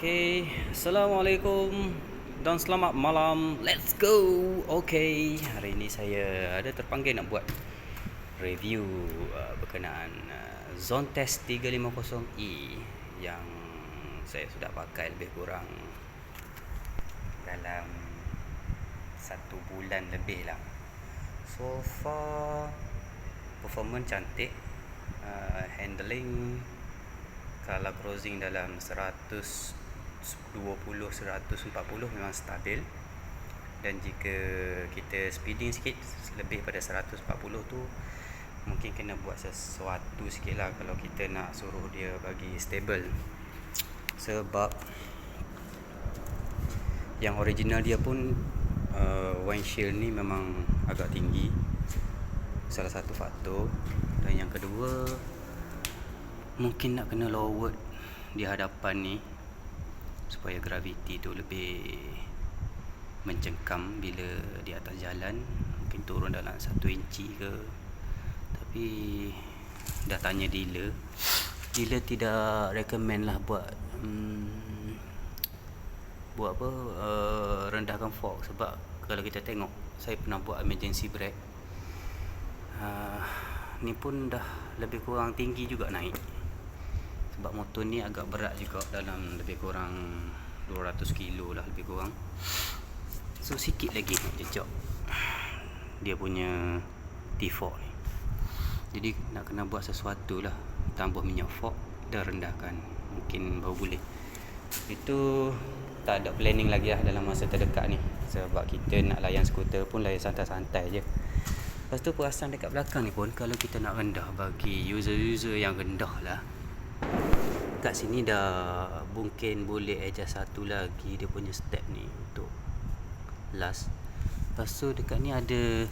Okay, Assalamualaikum dan selamat malam. Let's go. Okay, hari ini saya ada terpanggil nak buat review uh, berkenaan uh, Zone Test 350E yang saya sudah pakai lebih kurang dalam satu bulan lebih lah. So far performance cantik, uh, handling kalau cruising dalam 100 120 140 memang stabil. Dan jika kita speeding sikit lebih pada 140 tu mungkin kena buat sesuatu sikit lah kalau kita nak suruh dia bagi stable. Sebab yang original dia pun uh, windshield ni memang agak tinggi. Salah satu faktor. Dan yang kedua mungkin nak kena lower di hadapan ni supaya graviti tu lebih mencengkam bila di atas jalan. Mungkin turun dalam 1 inci ke. Tapi dah tanya dealer. Dealer tidak recommend lah buat hmm, buat apa uh, rendahkan fork. Sebab kalau kita tengok saya pernah buat emergency brake. Uh, ni pun dah lebih kurang tinggi juga naik sebab motor ni agak berat juga dalam lebih kurang 200 kilo lah lebih kurang. So sikit lagi nak jejak. Dia punya T4 ni. Jadi nak kena buat sesuatu lah. Tambah minyak fork dan rendahkan. Mungkin baru boleh. Itu tak ada planning lagi lah dalam masa terdekat ni. Sebab kita nak layan skuter pun layan santai-santai je. Lepas tu perasan dekat belakang ni pun Kalau kita nak rendah bagi user-user yang rendah lah kat sini dah mungkin boleh adjust satu lagi dia punya step ni untuk last. Lepas tu dekat ni ada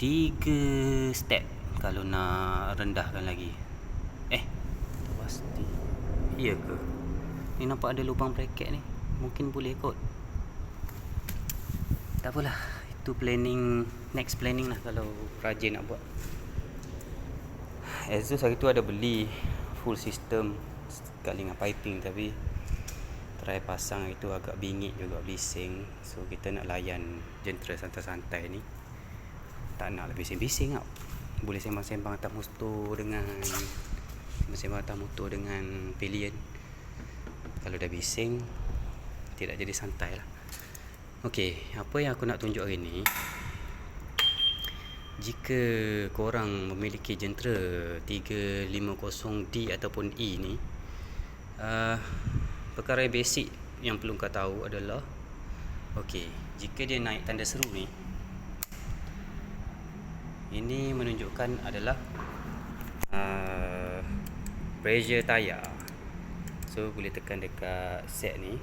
tiga step kalau nak rendahkan lagi. Eh tak pasti. iya ke? Ni nampak ada lubang bracket ni? Mungkin boleh kot. Tak apalah itu planning next planning lah kalau rajin nak buat. Exhaust hari tu ada beli full system sekali dengan piping tapi try pasang itu agak bingit juga bising. So kita nak layan jentera santai-santai ni. Tak nak lebih bising-bising tau. Boleh sembang-sembang atas motor dengan sembang atas motor dengan pillion. Kalau dah bising tidak jadi santai lah. Ok apa yang aku nak tunjuk hari ni jika korang memiliki jentera 350D ataupun E ni uh, perkara yang basic yang perlu kau tahu adalah ok jika dia naik tanda seru ni ini menunjukkan adalah uh, pressure tayar. So boleh tekan dekat set ni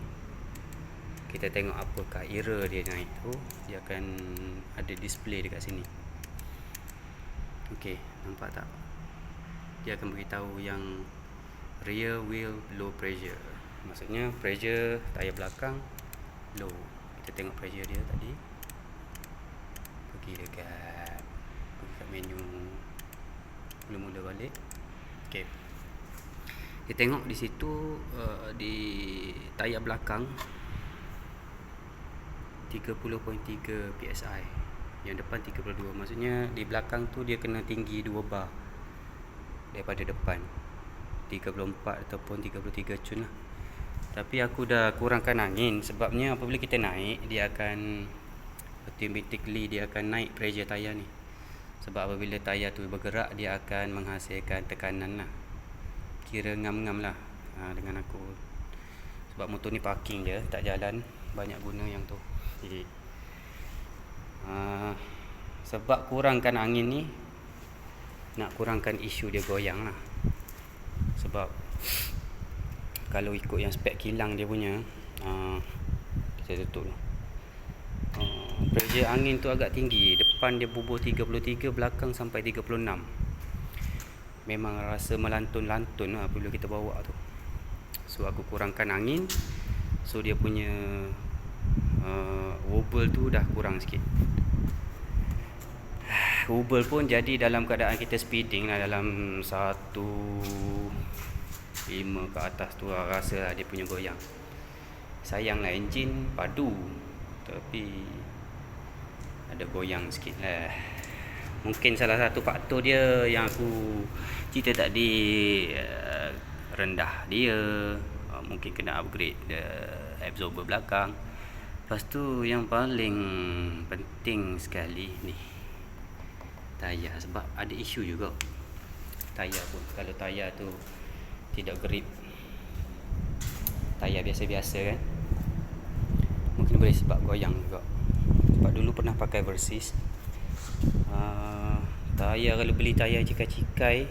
kita tengok apakah era dia naik tu dia akan ada display dekat sini Okey, nampak tak? Dia akan beritahu yang rear wheel low pressure. Maksudnya pressure tayar belakang low. Kita tengok pressure dia tadi. Pergi dekat pergi kat menu mula-mula balik. Okey. Kita tengok di situ uh, di tayar belakang 30.3 PSI yang depan 32 maksudnya di belakang tu dia kena tinggi 2 bar daripada depan. 34 ataupun 33 cun lah. Tapi aku dah kurangkan angin sebabnya apabila kita naik dia akan automatically dia akan naik pressure tayar ni. Sebab apabila tayar tu bergerak dia akan menghasilkan tekanan lah. Kira ngam-ngam lah ha, dengan aku. Sebab motor ni parking je tak jalan banyak guna yang tu. Jadi Ah, sebab kurangkan angin ni nak kurangkan isu dia goyang lah. Sebab kalau ikut yang spek kilang dia punya uh, saya tutup uh, pressure angin tu agak tinggi. Depan dia bubuh 33 belakang sampai 36 memang rasa melantun-lantun lah apabila kita bawa tu. So aku kurangkan angin. So dia punya uh, wobble tu dah kurang sikit. Wobble pun jadi dalam keadaan kita speeding lah dalam satu 5 ke atas tu lah rasa lah dia punya goyang. Sayanglah enjin padu tapi ada goyang sikit lah. Mungkin salah satu faktor dia yang aku cerita tadi uh, rendah dia. Uh, mungkin kena upgrade uh, absorber belakang lepas tu yang paling penting sekali ni tayar. Sebab ada isu juga. Tayar pun kalau tayar tu tidak grip tayar biasa-biasa kan. Mungkin boleh sebab goyang juga. Sebab dulu pernah pakai Versys uh, tayar kalau beli tayar cikai-cikai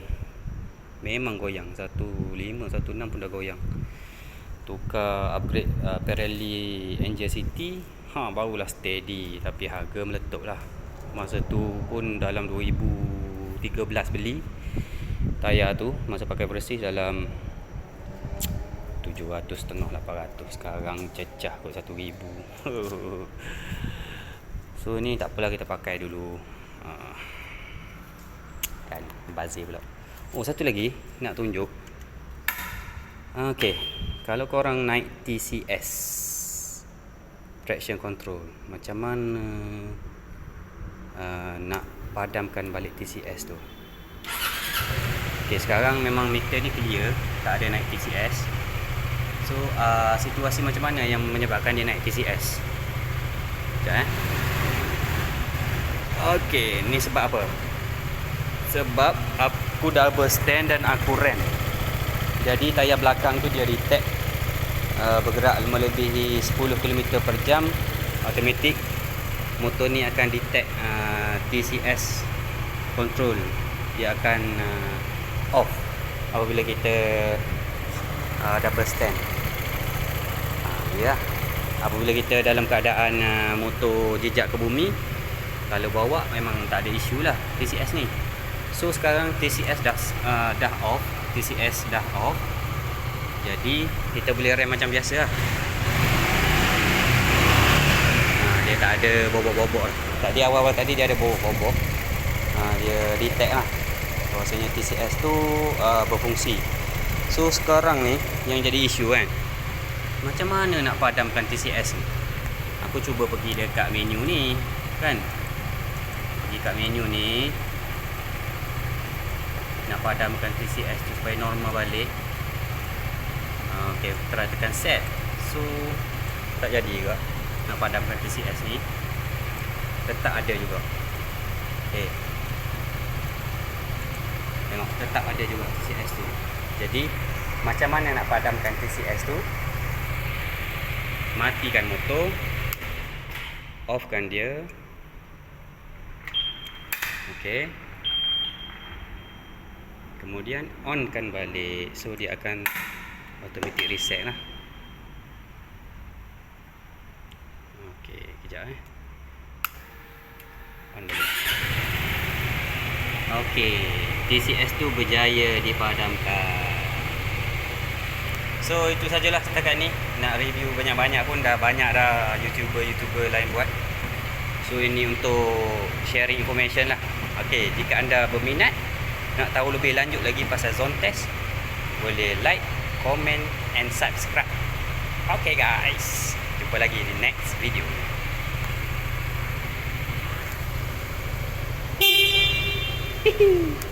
memang goyang. 15 16 pun dah goyang tukar upgrade uh, Pirelli City ha barulah steady. Tapi harga meletup lah. Masa tu pun dalam 2013 beli tayar tu masa pakai bersih dalam 700 setengah 800 sekarang cecah kot 1000 so ni tak apalah kita pakai dulu. Uh, kan bazir pula. Oh satu lagi nak tunjuk. Okay, kalau korang naik TCS traction control macam mana uh, nak padamkan balik TCS tu? Okay, sekarang memang meter ni clear Tak ada naik TCS So, uh, situasi macam mana yang menyebabkan dia naik TCS Sekejap eh. Okay, ni sebab apa? Sebab aku double stand dan aku rem Jadi tayar belakang tu dia detect uh, Bergerak melebihi 10 km per jam. Automatik Motor ni akan detect uh, TCS control. Dia akan uh, off apabila kita uh, double stand. Uh, ya. Apabila kita dalam keadaan uh, motor jejak ke bumi kalau bawa memang tak ada isu lah TCS ni. So sekarang TCS dah uh, dah off TCS dah off jadi kita boleh rem macam biasa lah uh, dia tak ada bobok-bobok tadi awal-awal tadi dia ada bobok-bobok uh, dia detect lah bahwasanya TCS tu uh, berfungsi. So sekarang ni yang jadi isu kan. Macam mana nak padamkan TCS ni? Aku cuba pergi dekat menu ni kan. Pergi kat menu ni nak padamkan TCS tu supaya normal balik. Uh, okay, try tekan set. So tak jadi juga nak padamkan TCS ni. Tetap ada juga. Okay tengok tetap ada juga TCS tu jadi macam mana nak padamkan TCS tu matikan motor offkan dia ok kemudian onkan balik so dia akan automatic reset lah ok kejap eh on balik Okey, TCS tu berjaya dipadamkan. So itu sajalah setakat ni. Nak review banyak-banyak pun dah banyak dah YouTuber-YouTuber lain buat. So ini untuk sharing information lah. Okey, jika anda berminat nak tahu lebih lanjut lagi pasal zone test, boleh like, comment and subscribe. Okay guys, jumpa lagi di next video. Hehehe